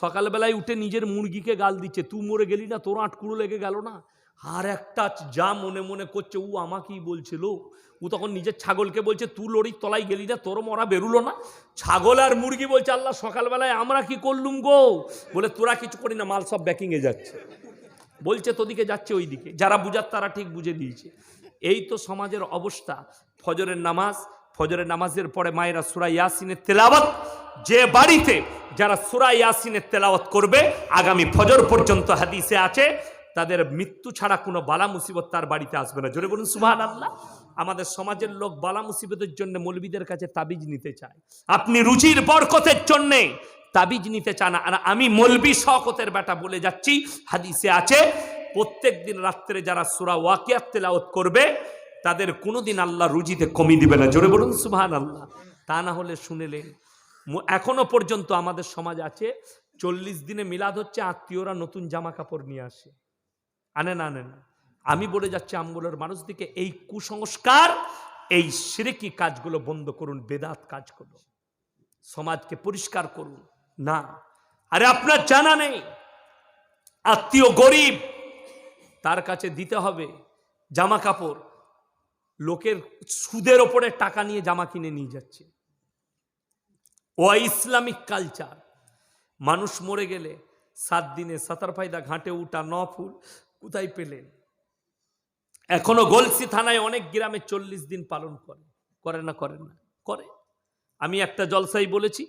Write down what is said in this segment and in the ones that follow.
সকালবেলায় উঠে নিজের মুরগিকে গাল দিচ্ছে, তুই মরে গেলি না, তোর আটকুড়ো লেগে গেল না? আর একটা যা মনে মনে করছে ও আমাকেই বলছিল। ও তখন নিজের ছাগলকে বলছে তু লড়ির তলায় গেলি না, তোর মরা বেরুলো না। ছাগল আর মুরগি বলছে, আল্লাহ, সকালবেলায় আমরা কি করলুম গো? বলে, তোরা কিছু করি না, মাল সব ব্যাকিংয়ে যাচ্ছে। বলছে, তোদিকে যাচ্ছে ওই দিকে যারা বুঝার তারা ঠিক বুঝে দিয়েছে। এই তো সমাজের অবস্থা। ফজরের নামাজ, ফজরের নামাজের পরে মায়েরা সুরা ইয়াসিনের তেলাওয়াত, যে বাড়িতে যারা সুরা ইয়াসিনের তেলাওয়াত করবে, আগামী ফজর পর্যন্ত হাদিসে আছে, তাদের মৃত্যু ছাড়া কোনো বালা মুসিবত তার বাড়িতে আসবে না। জোরে বলুন সুবহান আল্লাহ আমাদের সমাজের লোক বালা মুসিবতের জন্য মৌলবীদের কাছে তাবিজ নিতে চায়। আপনি রুচির বরকতের জন্যে তাবিজ নিতে চান আর আমি মলবি শকতের বেটা বলে যাচ্ছি, হাদিসে আছে, প্রত্যেক দিন রাত্রে যারা সুরা ওয়াকিয়াত তেলাওত করবে, তাদের কোনোদিন আল্লাহ রুজিতে কমি দিবে না। জোরে বলুন সুবহান আল্লাহ তা না হলে শুনেলেন এখনও পর্যন্ত আমাদের সমাজ আছে, চল্লিশ দিনে মিলাদ হচ্ছে, আত্মীয়রা নতুন জামা কাপড় নিয়ে আসে। আনে না আনে না। আমি বলে যাচ্ছি, আমগুলোর মানুষদিকে এই কুসংস্কার, এই সিরেকি কাজগুলো বন্ধ করুন, বেদাত কাজগুলো সমাজকে পরিষ্কার করুন। না। আরে আপনার জানা নেই। আত্মীয় গরিব, তার কাছে দিতে হবে জামা কাপড় লোকের সুদের ওপরে টাকা নিয়ে জামা কিনে নিয়ে যাচ্ছে। ও ইসলামিক কালচার। মানুষ মরে গেলে সাত দিনে সাতার ফায়দা ঘাটে উঠা ন ফুল কোথায় পেলেন? এখনও গলসি থানায় অনেক গ্রামে চল্লিশ দিন পালন করে। করে না করে না, করে। আমি একটা জলসাই বলেছি,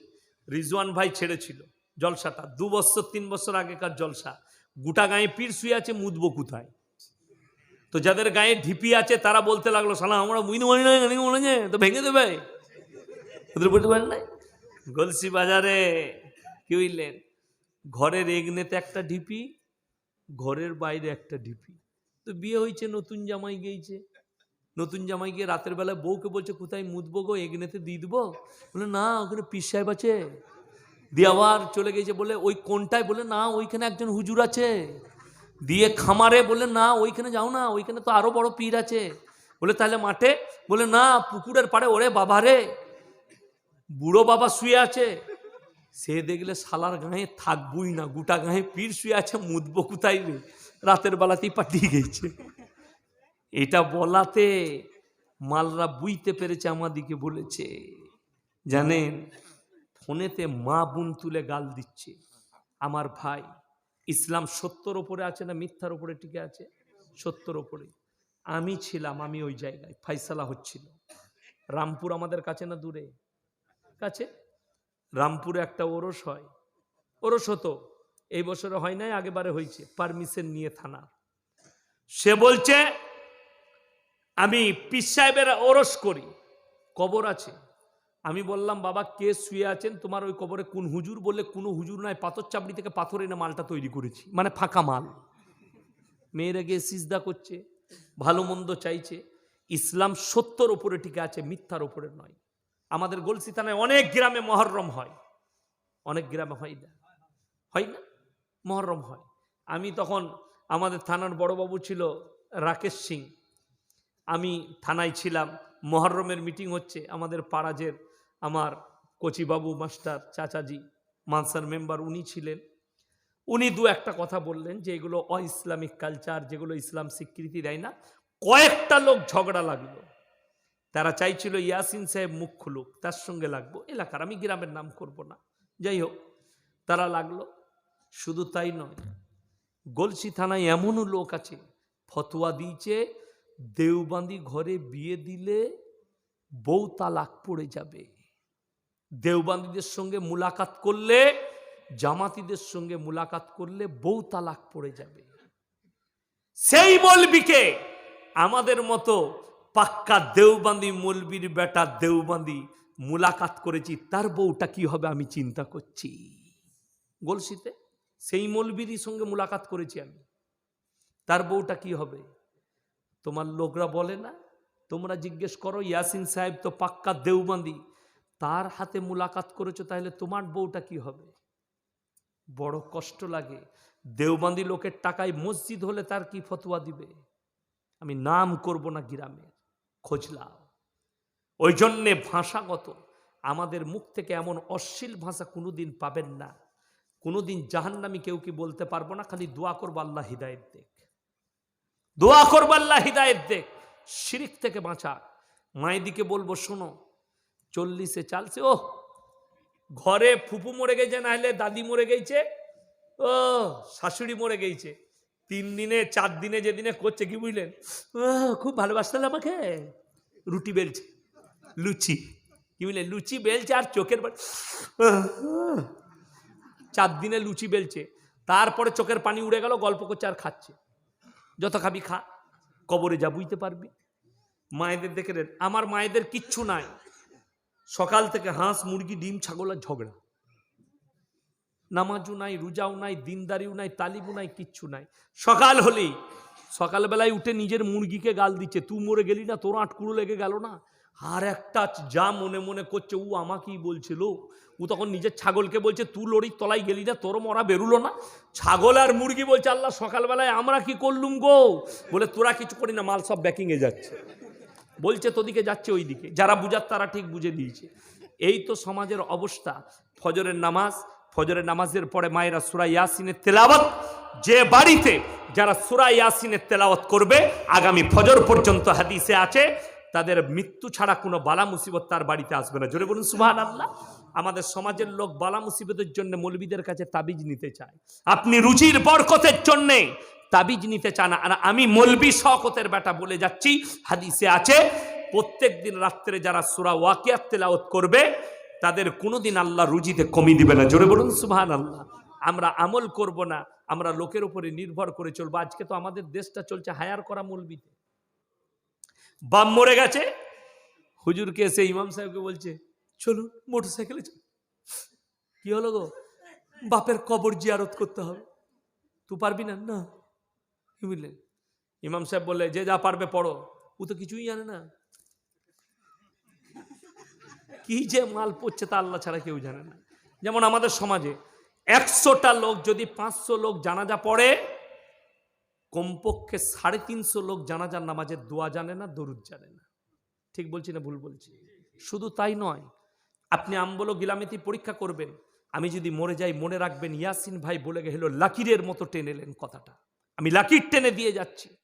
রিজওয়ান ভাই ছেড়েছিল জলসাটা দু বছর, তিন বছর আগেকার জলসা। গোটা গায়ে পীর শুয়ে আছে মুদবো কোথায়? তো যাদের গায়ে ঢিপি আছে, তারা বলতে লাগল সালা আমরা বুঝতে পারি না মনে তো ভেঙে দেবে। ওদের বলতে পারেন নাই? গলসি বাজারে, কি বুঝলেন ঘরের এগনেতে একটা ঢিপি, ঘরের বাইরে একটা ঢিপি। তো বিয়ে হয়েছে নতুন জামাই গিয়েছে নতুন জামাই গিয়ে রাতের বেলা বউকে বলছে, কোথায় মুদবো গো? এগনেতে দিয়ে দেবো? বলে, না, ওখানে পিস সাহেব আছে। দিয়ে আবার চলে গেছে বলে, ওই কোনটায়? বলে, না, ওইখানে একজন হুজুর আছে। দিয়ে খামারে বলে, না, ওইখানে যাও না, ওইখানে তো আরও বড় পীর আছে। বলে, তাহলে মাঠে? বলে, না, পুকুরের পাড়ে, ওরে বাবা রে বুড়ো বাবা শুয়ে আছে। সে দেখলে শালার গায়ে থাকবই না, গোটা গায়ে পীর শুয়ে আছে মুদবো কোথায় রে? রাতের বেলাতেই পাঠিয়ে গেছে। এটা বলাতে মালরা বুঝতে পেরেছে আমাদিকে বলেছে। জানেন, ফোনেতে মা বোন তুলে গাল দিচ্ছে। আমার ভাই, ইসলাম সত্যর ওপরে আছে না মিথ্যার ওপরে টিকে আছে? সত্যর ওপরে। আমি ছিলাম, আমি ওই জায়গায় ফাইসালা হচ্ছিল। রামপুর আমাদের কাছে না দূরে? কাছে। রামপুরে একটা ওরস হয়। ওরস হতো, এই বছরে হয় নাই, আগেবারে হয়েছে। পারমিশন নিয়ে থানা সে বলছে, আমি পিস সাহেবের ওরস করি, কবর আছে। আমি বললাম, বাবা, কে শুয়ে আছেন? তোমার ওই কবরে কোন হুজুর? বলে কোনো হুজুর নয় পাথর চাপড়ি থেকে পাথর এনে মালটা তৈরি করেছি মানে ফাঁকা মাল। মেয়েরা গিয়ে সিজদা করছে, ভালো মন্দ চাইছে। ইসলাম সত্যর ওপরে টিকে আছে, মিথ্যার ওপরে নয়। আমাদের গলসি থানায় অনেক গ্রামে মহরম হয়। অনেক গ্রামে হয় না। হয় না? মহরম হয়। আমি তখন আমাদের থানার বড়বাবু ছিল রাকেশ সিং। আমি থানায় ছিলাম। মহরমের মিটিং হচ্ছে। আমাদের পাড়াজের আমার কচিবাবু, মাস্টার, চাচাজি, মানসার মেম্বার উনি ছিলেন। উনি দু একটা কথা বললেন যে এগুলো অ ইসলামিক কালচার, যেগুলো ইসলাম স্বীকৃতি দেয় না। কয়েকটা লোক ঝগড়া লাগল। তারা চাইছিল ইয়াসিন সাহেব মুখ খুলুক, তার সঙ্গে লাগবো। এলাকার আমি গ্রামের নাম করব না। যাই হোক, তারা লাগল। শুধু তাই নয়, গলসি থানায় এমনও লোক আছে, ফতোয়া দিয়েছে, দেওবান্দি ঘরে বিয়ে দিলে বউ তালাক পড়ে যাবে। দেওবান্দিদের সঙ্গে মুলাকাত করলে, জামাতিদের সঙ্গে মুলাকাত করলে বউ তালাক পড়ে যাবে। সেই বলবিকে আমাদের মতো পাক্কা দেওবান্দি, মলবির বেটা দেওবান্দি মুলাকাত করেছি, তার বউটা কি হবে আমি চিন্তা করছি। গলসিতে সেই মলবিরই সঙ্গে মুলাকাত করেছি আমি। তার বউটা কি হবে? তোমার লোকরা বলে না? তোমরা জিজ্ঞেস করো, ইয়াসিন সাহেব তো পাক্কা দেওবান্দি, তার হাতে মুলাকাত করেছ, তাহলে তোমার বউটা কি হবে? বড় কষ্ট লাগে। দেওবান্দি লোকের টাকায় মসজিদ হলে তার কি ফতোয়া দিবে? আমি নাম করব না গ্রামের খোঁজলাম। ওই জন্যে ভাষাগত, আমাদের মুখ থেকে এমন অশ্লীল ভাষা কোনোদিন পাবেন না। কোনোদিন জাহান্নামি কেউ কি বলতে পারব না, খালি দোয়া করব আল্লাহ হৃদায়ত দেখ। দোয়া করব আল্লাহ হৃদায়ত দেখ। শিরিক থেকে বাঁচা। মায়েদিকে বলব, শোনো, চল্লিশে চালছে ও ঘরে ফুপু মরে গেছে না হলে দাদি মরে গেছে, ও, শাশুড়ি মরে গেছে। তিন দিনে, চার দিনে যেদিনে করছে, কি বুঝলেন? খুব ভালোবাসতেন আমাকে। রুটি বেলছে, লুচি। কি বুঝলেন? লুচি বেলছে আর চোখের চার দিনে লুচি বেলছে, তারপরে চোখের পানি উড়ে গেল, গল্প করছে আর খাচ্ছে। যত খাবি খা, কবরে যা বুঝতে পারবি। মায়েদের দেখে আমার মায়েদের কিচ্ছু নাই। সকাল থেকে হাঁস, মুরগি, ডিম, ছাগল আর ঝগড়া। নামাজও নাই, রোজাও নাই, দিনদারিও নাই, তালিবও নাই, কিচ্ছু নাই। সকাল হলেই, সকালবেলায় উঠে নিজের মুরগিকে গাল দিচ্ছে, তুই মরে গেলি না, তোর আটকুড়ো লেগে গেল না? আর একটা যা মনে মনে করছে ও আমাকেই বলছিল ও তখন নিজের ছাগলকে বলছে, তুই লড়ির তলায় গেলি না, তোর মরা বেরুলো না। ছাগল আর মুরগি বলছে, আল্লাহ, সকালবেলায় আমরা কি করলুম গো? বলে, তোরা কিছু করি না, মাল সব ব্যাকিংয়ে যাচ্ছে। বলছে, তোদিকে যাচ্ছে ওই দিকে যারা বুঝার তারা ঠিক বুঝে দিয়েছে। এই তো সমাজের অবস্থা। ফজরের নামাজ ফজরের নামাজের পরে মায়েরা সুরা ইয়াসিনের তেলাওয়াত, যে বাড়িতে যারা সুরা ইয়াসিনের তেলাওয়াত করবে, আগামী ফজর পর্যন্ত হাদিসে আছে, তাদের মৃত্যু ছাড়া কোনো বালা মুসিবত তার বাড়িতে আসবে না। জোরে বলুন সুবহান আল্লাহ আমাদের সমাজের লোক বালা মুসিবতের জন্য মৌলবীদের কাছে তাবিজ নিতে চায়। আপনি রুচির বরকতের জন্যে তাবিজ নিতে চান, আর আমি মলবি শকতের বেটা বলে যাচ্ছি, হাদিসে আছে প্রত্যেক দিন রাত্রে যারা সুরা ওয়াকিয়াত তেলাওয়াত করবে তাদের কোনোদিন আল্লাহ রুজিতে কমি দিবে না। জোরে বলুন সুবহান আল্লাহ আমরা আমল করব না, আমরা লোকের উপরে নির্ভর করে চলবো। আজকে তো আমাদের দেশটা চলছে হায়ার করা মলবিতে। বাম মরে গেছে, হুজুরকে এসে ইমাম সাহেবকে বলছে, চলুন মোটর সাইকেলে চল কি হলো গো? বাপের কবর জিয়ারত করতে হবে। তুই পারবি না? না। কি বুঝলেন ইমাম সাহেব বললে, যে যা পারবে পড়ো। ও তো কিছুই জানে না। কি যে মাল পড়ছে তা আল্লাহ ছাড়া কেউ জানে না। যেমন আমাদের সমাজে একশোটা লোক যদি পাঁচশো লোক জানাজা পড়ে, কমপক্ষে সাড়ে তিনশো লোক জানাজার নামাজের দোয়া জানে না, দরুদ জানে না। ঠিক বলছি না ভুল বলছি? শুধু তাই নয়, আপনি আমবলো গিলামিতি পরীক্ষা করবেন, আমি যদি মরে যাই মনে রাখবেন, ইয়াসিন ভাই বলে গেল, লাকিরের মতো টেনে এলেন কথাটা। আমি লাকির টেনে দিয়ে যাচ্ছি।